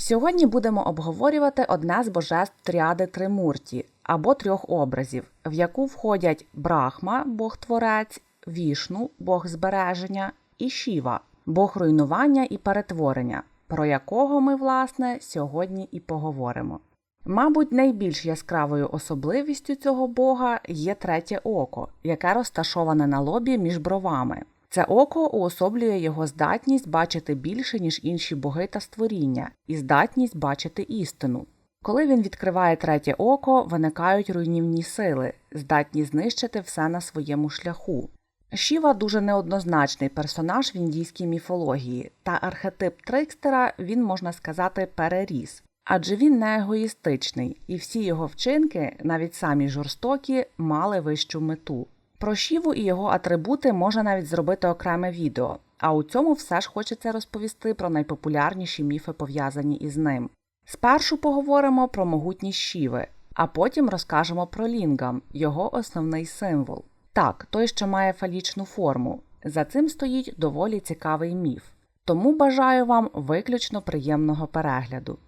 Сьогодні будемо обговорювати одне з божеств тріади Тримурті або трьох образів, в яку входять Брахма, Бог Творець, Вішну, Бог збереження, і Шіва, Бог руйнування і перетворення, про якого ми, власне, сьогодні і поговоримо. Мабуть, найбільш яскравою особливістю цього бога є третє око, яке розташоване на лобі між бровами. Це око уособлює його здатність бачити більше, ніж інші боги та створіння, і здатність бачити істину. Коли він відкриває третє око, виникають руйнівні сили, здатні знищити все на своєму шляху. Шіва дуже неоднозначний персонаж в індійській міфології, та архетип трикстера він, можна сказати, переріс. Адже він не егоїстичний, і всі його вчинки, навіть самі жорстокі, мали вищу мету. Про Шіву і його атрибути можна навіть зробити окреме відео, а у цьому все ж хочеться розповісти про найпопулярніші міфи, пов'язані із ним. Спершу поговоримо про могутність Шіви, а потім розкажемо про лінгам, його основний символ. Так, той, що має фалічну форму. За цим стоїть доволі цікавий міф. Тому бажаю вам виключно приємного перегляду.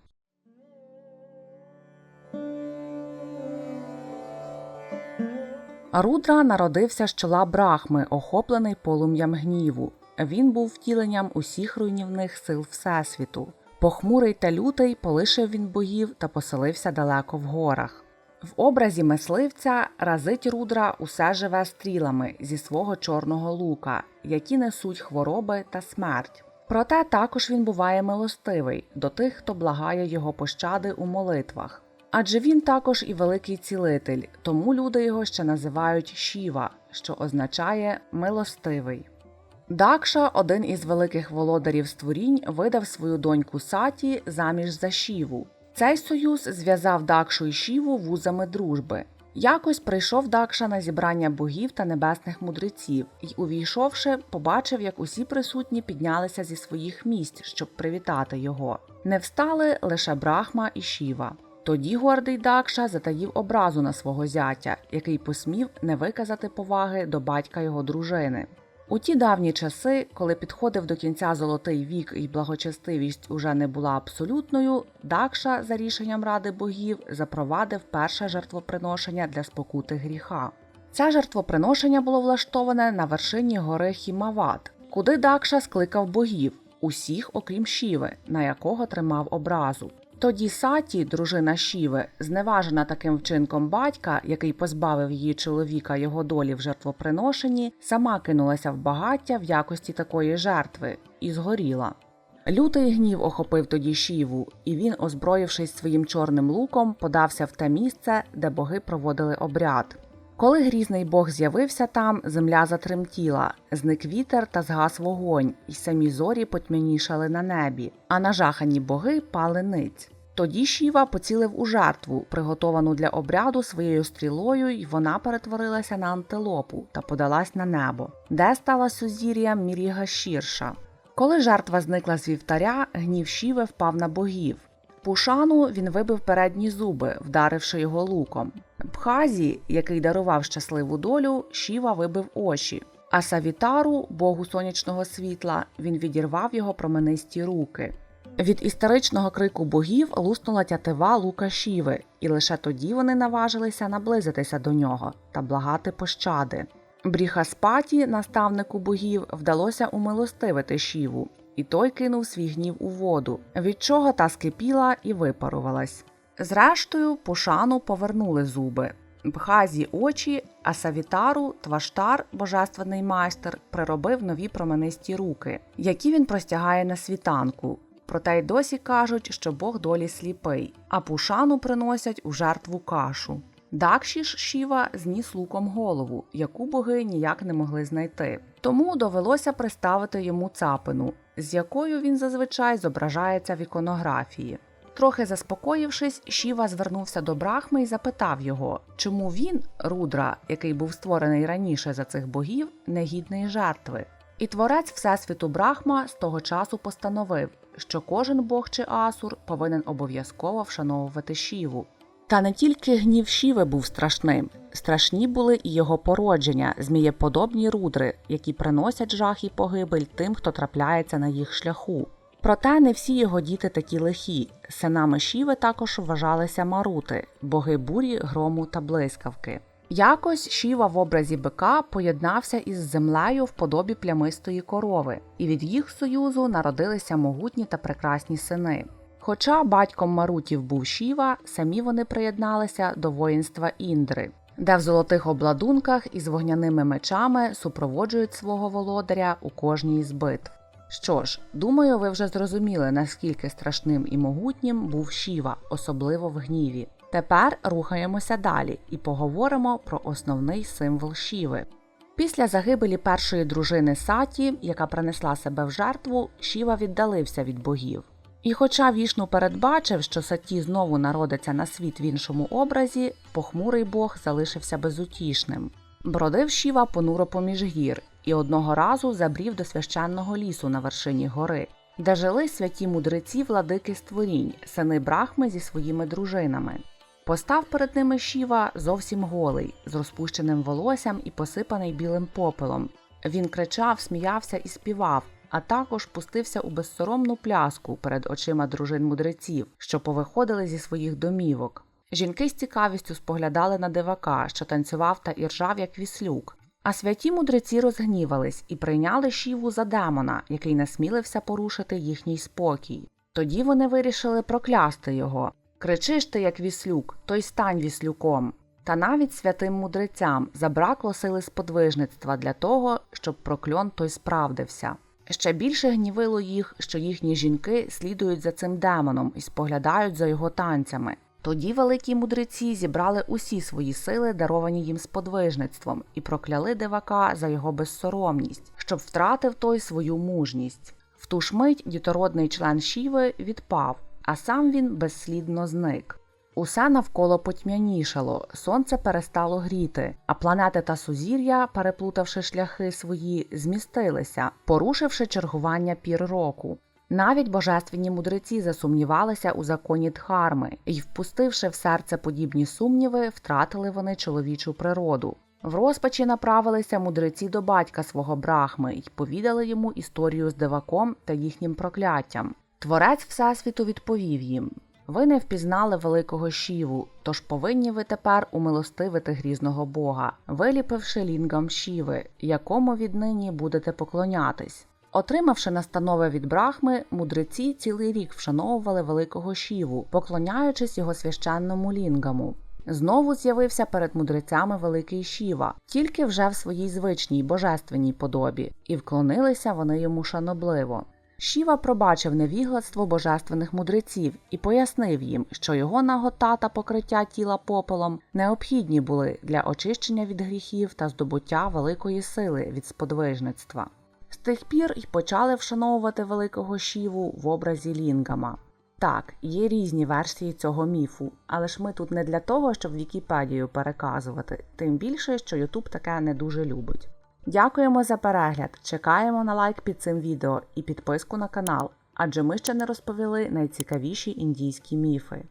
Рудра народився з чола Брахми, охоплений полум'ям гніву. Він був втіленням усіх руйнівних сил Всесвіту. Похмурий та лютий полишив він богів та поселився далеко в горах. В образі мисливця разить рудра усе живе стрілами зі свого чорного лука, які несуть хвороби та смерть. Проте також він буває милостивий до тих, хто благає його пощади у молитвах. Адже він також і великий цілитель, тому люди його ще називають Шіва, що означає милостивий. Дакша, один із великих володарів створінь, видав свою доньку Саті заміж за Шіву. Цей союз зв'язав Дакшу і Шіву вузами дружби. Якось прийшов Дакша на зібрання богів та небесних мудреців і, увійшовши, побачив, як усі присутні піднялися зі своїх місць, щоб привітати його. Не встали лише Брахма і Шіва. Тоді гордий Дакша затаїв образу на свого зятя, який посмів не виказати поваги до батька його дружини. У ті давні часи, коли підходив до кінця золотий вік і благочестивість уже не була абсолютною, Дакша, за рішенням ради богів, запровадив перше жертвоприношення для спокути гріха. Це жертвоприношення було влаштоване на вершині гори Хімават, куди Дакша скликав богів, усіх, окрім Шіви, на якого тримав образу. Тоді Саті, дружина Шіви, зневажена таким вчинком батька, який позбавив її чоловіка його долі в жертвоприношенні, сама кинулася в багаття в якості такої жертви і згоріла. Лютий гнів охопив тоді Шіву, і він, озброївшись своїм чорним луком, подався в те місце, де боги проводили обряд. Коли грізний бог з'явився там, земля затремтіла, зник вітер та згас вогонь, і самі зорі потьмянішали на небі, а нажахані боги пали ниць. Тоді Шіва поцілив у жертву, приготовану для обряду своєю стрілою, і вона перетворилася на антилопу та подалась на небо, де стала сузір'ям Міріга Шірша. Коли жертва зникла з вівтаря, гнів Шіви впав на богів. Пушану він вибив передні зуби, вдаривши його луком. Бхазі, який дарував щасливу долю, Шіва вибив очі, а Савітару, богу сонячного світла, він відірвав його променисті руки. Від історичного крику богів луснула тятива лука Шіви, і лише тоді вони наважилися наблизитися до нього та благати пощади. Бріхаспаті, наставнику богів, вдалося умилостивити Шіву, і той кинув свій гнів у воду, від чого та скипіла і випарувалась. Зрештою, Пушану повернули зуби. Бхазі очі, а Савітару, Тваштар, божественний майстер, приробив нові променисті руки, які він простягає на світанку. Проте й досі кажуть, що Бог долі сліпий, а пушану приносять у жертву кашу. Дакші ж Шіва зніс луком голову, яку боги ніяк не могли знайти. Тому довелося приставити йому цапину, з якою він зазвичай зображається в іконографії. Трохи заспокоївшись, Шіва звернувся до Брахми і запитав його, чому він, Рудра, який був створений раніше за цих богів, не гідний жертви. І творець Всесвіту Брахма з того часу постановив, що кожен бог чи асур повинен обов'язково вшановувати Шіву. Та не тільки гнів Шіви був страшним, страшні були і його породження, змієподобні рудри, які приносять жах і погибель тим, хто трапляється на їх шляху. Проте не всі його діти такі лихі. Синами Шіви також вважалися марути, боги бурі, грому та блискавки. Якось Шіва в образі бика поєднався із землею в подобі плямистої корови, і від їх союзу народилися могутні та прекрасні сини. Хоча батьком марутів був Шіва, самі вони приєдналися до воїнства Індри, де в золотих обладунках із вогняними мечами супроводжують свого володаря у кожній з битв. Що ж, думаю, ви вже зрозуміли, наскільки страшним і могутнім був Шіва, особливо в гніві. Тепер рухаємося далі і поговоримо про основний символ Шіви. Після загибелі першої дружини Саті, яка принесла себе в жертву, Шіва віддалився від богів. І хоча Вішну передбачив, що Саті знову народиться на світ в іншому образі, похмурий бог залишився безутішним. Бродив Шіва понуро поміж гір і одного разу забрів до священного лісу на вершині гори, де жили святі мудреці владики створінь, сини Брахми зі своїми дружинами. Постав перед ними Шіва зовсім голий, з розпущеним волоссям і посипаний білим попелом. Він кричав, сміявся і співав, а також пустився у безсоромну пляску перед очима дружин мудреців, що повиходили зі своїх домівок. Жінки з цікавістю споглядали на дивака, що танцював та іржав, як віслюк. А святі мудреці розгнівались і прийняли Шіву за демона, який насмілився порушити їхній спокій. Тоді вони вирішили проклясти його. Кричиш ти, як віслюк, то й стань віслюком. Та навіть святим мудрецям забракло сили сподвижництва для того, щоб прокльон той справдився. Ще більше гнівило їх, що їхні жінки слідують за цим демоном і споглядають за його танцями. Тоді великі мудреці зібрали усі свої сили, даровані їм сподвижництвом, і прокляли дивака за його безсоромність, щоб втратив той свою мужність. В ту ж мить дітородний член Шіви відпав, а сам він безслідно зник. Усе навколо потьмянішало, сонце перестало гріти, а планети та сузір'я, переплутавши шляхи свої, змістилися, порушивши чергування пір року. Навіть божественні мудреці засумнівалися у законі Дхарми і, впустивши в серце подібні сумніви, втратили вони чоловічу природу. В розпачі направилися мудреці до батька свого брахми і повідали йому історію з диваком та їхнім прокляттям. Творець Всесвіту відповів їм: Ви не впізнали великого Шіву, тож повинні ви тепер умилостивити грізного Бога, виліпивши лінгам Шіви, якому віднині будете поклонятись. Отримавши настанови від брахми, мудреці цілий рік вшановували великого Шіву, поклоняючись його священному лінгаму. Знову з'явився перед мудрецями великий Шіва, тільки вже в своїй звичній божественній подобі, і вклонилися вони йому шанобливо. Шіва пробачив невігластво божественних мудреців і пояснив їм, що його нагота та покриття тіла попелом необхідні були для очищення від гріхів та здобуття великої сили від сподвижництва. З тих пір й почали вшановувати великого Шіву в образі Лінгама. Так, є різні версії цього міфу, але ж ми тут не для того, щоб Вікіпедію переказувати, тим більше, що Ютуб таке не дуже любить. Дякуємо за перегляд, чекаємо на лайк під цим відео і підписку на канал, адже ми ще не розповіли найцікавіші індійські міфи.